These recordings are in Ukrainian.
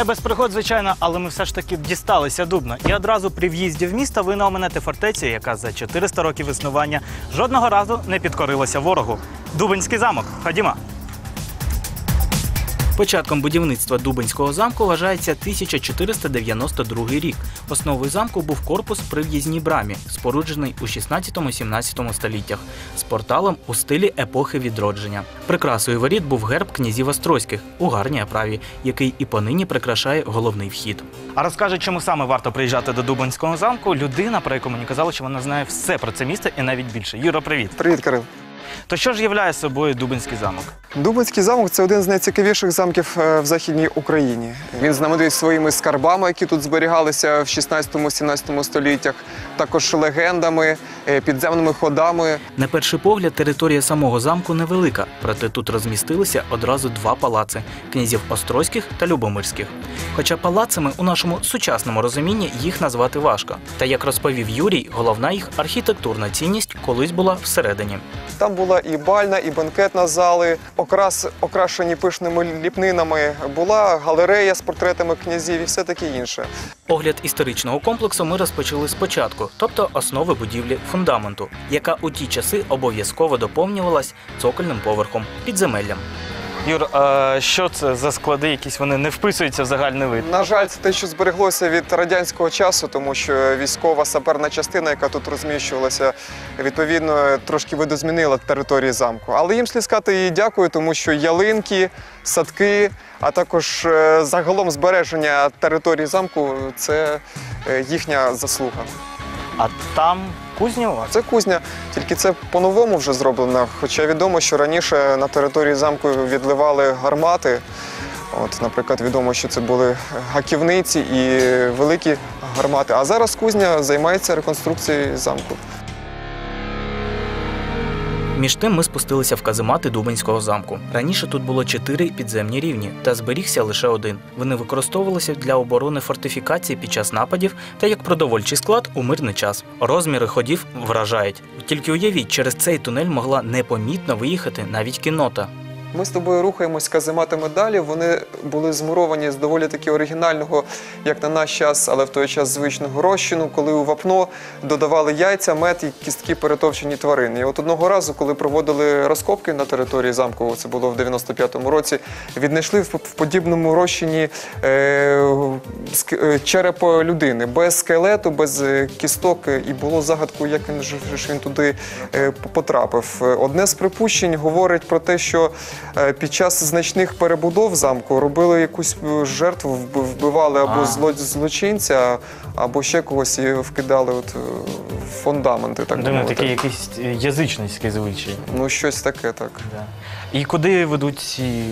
Не без пригод, звичайно, але ми все ж таки дісталися Дубна. І одразу при в'їзді в місто ви наоменете фортецю, яка за 400 років існування жодного разу не підкорилася ворогу. Дубинський замок. Ходімо. Початком будівництва Дубинського замку вважається 1492 рік. Основою замку був корпус при в'їзній брамі, споруджений у 16-17 століттях, з порталом у стилі епохи відродження. Прикрасою воріт був герб князів Острозьких у гарній оправі, який і понині прикрашає головний вхід. А розкаже, чому саме варто приїжджати до Дубинського замку, людина, про яку мені казали, що вона знає все про це місто і навіть більше. Юро, привіт. Привіт, Кирил. То що ж являє собою Дубинський замок? Дубинський замок це один з найцікавіших замків е, в Західній Україні. Він знаменитий своїми скарбами, які тут зберігалися в 16-17 століттях, також легендами, е, підземними ходами. На перший погляд, територія самого замку невелика, проте тут розмістилися одразу два палаци князів Острозьких та Любомирських. Хоча палацами у нашому сучасному розумінні їх назвати важко. Та як розповів Юрій, головна їх архітектурна цінність колись була всередині. Там була і бальна, і банкетна зали, окрас, окрашені пишними ліпнинами. Була галерея з портретами князів і все таке інше. Огляд історичного комплексу ми розпочали спочатку, тобто основи будівлі фундаменту, яка у ті часи обов'язково доповнювалась цокольним поверхом підземеллям. Юр, а що це за склади, якісь вони не вписуються в загальний вид? На жаль, це те, що збереглося від радянського часу, тому що військова саперна частина, яка тут розміщувалася, відповідно трошки видозмінила території замку. Але їм слід сказати і дякую, тому що ялинки, садки, а також е, загалом збереження території замку це е, їхня заслуга. А там кузня вас? Це кузня, тільки це по-новому вже зроблено. Хоча відомо, що раніше на території замку відливали гармати. От, наприклад, відомо, що це були гаківниці і великі гармати. А зараз кузня займається реконструкцією замку. Між тим ми спустилися в каземати Дубинського замку. Раніше тут було чотири підземні рівні, та зберігся лише один. Вони використовувалися для оборони фортифікації під час нападів та як продовольчий склад у мирний час. Розміри ходів вражають. Тільки уявіть, через цей тунель могла непомітно виїхати навіть кінота. Ми з тобою рухаємось казематами далі. Вони були змуровані з доволі таки оригінального, як на наш час, але в той час звичного розчину, коли у вапно додавали яйця, мед і кістки перетовчені тварини. І от одного разу, коли проводили розкопки на території замку, це було в 95-му році, віднайшли в подібному розчині е, е, череп людини без скелету, без е, кісток. е, І було загадкою, як він ж він туди потрапив. Одне з припущень говорить про те, що під час значних перебудов замку робили якусь е, жертву, вбивали або А. зло- злочинця, або ще когось і вкидали от, е, в фундаменти. Так би Думаю, мовити. такий якийсь е, язичницький звичай. Ну, щось таке, так. І куди ведуть ці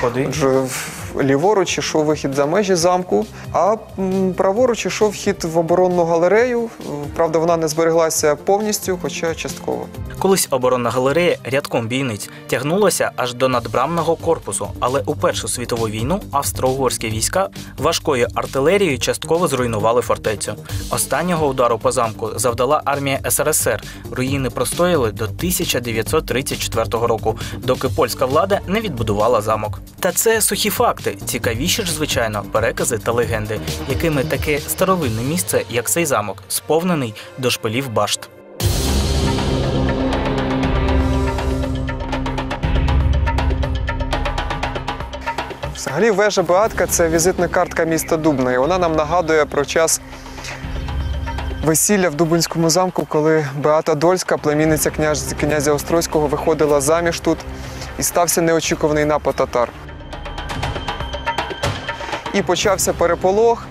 ходи? Отже, в- ліворуч ішов вихід за межі замку, а м, праворуч ішов вхід в оборонну галерею. Правда, вона не збереглася повністю, хоча частково. Колись оборонна галерея рядком бійниць тягнулася аж до надбрамного корпусу, але у Першу світову війну австро-угорські війська важкою артилерією частково зруйнували фортецю. Останнього удару по замку завдала армія СРСР. Руїни простояли до 1934 року, доки польська влада не відбудувала замок. Та це сухі факти. Цікавіші ж, звичайно, перекази та легенди, якими таке старовинне місце, як цей замок, сповнений до шпилів башт. Взагалі, вежа Беатка це візитна картка міста Дубна. І вона нам нагадує про час весілля в Дубинському замку, коли Беата Дольська, племінниця княж- князя Острозького, виходила заміж тут і стався неочікуваний напад татар. І почався переполох.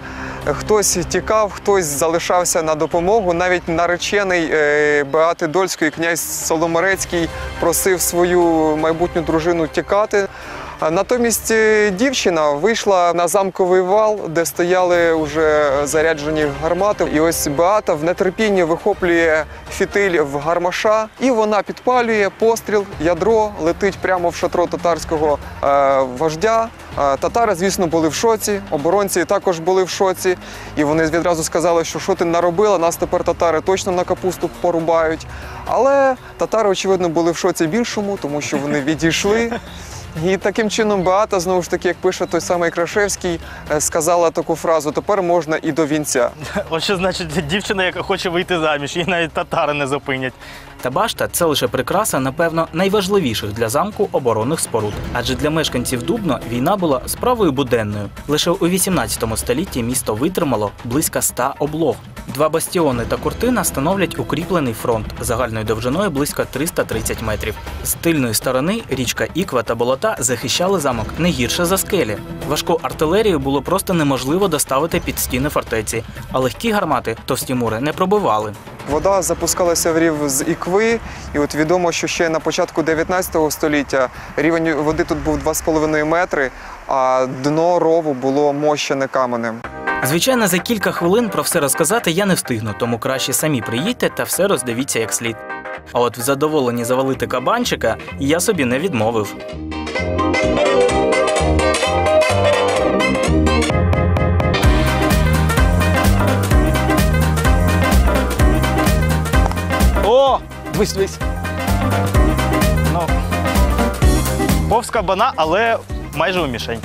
Хтось тікав, хтось залишався на допомогу. Навіть наречений е, Беати Дольської князь Соломорецький просив свою майбутню дружину тікати. Натомість е, дівчина вийшла на замковий вал, де стояли вже заряджені гармати. І ось Беата в нетерпінні вихоплює фітиль в гармаша, і вона підпалює постріл, ядро летить прямо в шатро татарського е, вождя. Е, Татари, звісно, були в шоці, оборонці також були в шоці. І вони відразу сказали, що що ти наробила, нас тепер татари точно на капусту порубають. Але татари, очевидно, були в шоці більшому, тому що вони відійшли. І таким чином Беата, знову ж таки, як пише той самий Крашевський, е, сказала таку фразу: тепер можна і до вінця. От що значить дівчина, яка хоче вийти заміж, її навіть татари не зупинять. Та башта це лише прикраса, напевно, найважливіших для замку оборонних споруд. Адже для мешканців Дубно війна була справою буденною. Лише у 18 столітті місто витримало близько 100 облог. Два бастіони та куртина становлять укріплений фронт загальною довжиною близько 330 метрів. З тильної сторони річка Іква та болота захищали замок не гірше за скелі. Важку артилерію було просто неможливо доставити під стіни фортеці, а легкі гармати товсті мури не пробивали. Вода запускалася в рів з ікви, і от відомо, що ще на початку 19 століття рівень води тут був 2,5 метри, а дно рову було мощене каменем. Звичайно, за кілька хвилин про все розказати я не встигну, тому краще самі приїдьте та все роздивіться як слід. А от в задоволенні завалити кабанчика я собі не відмовив. О! Дивись, дивись. Ну, повз кабана, але майже у мішень.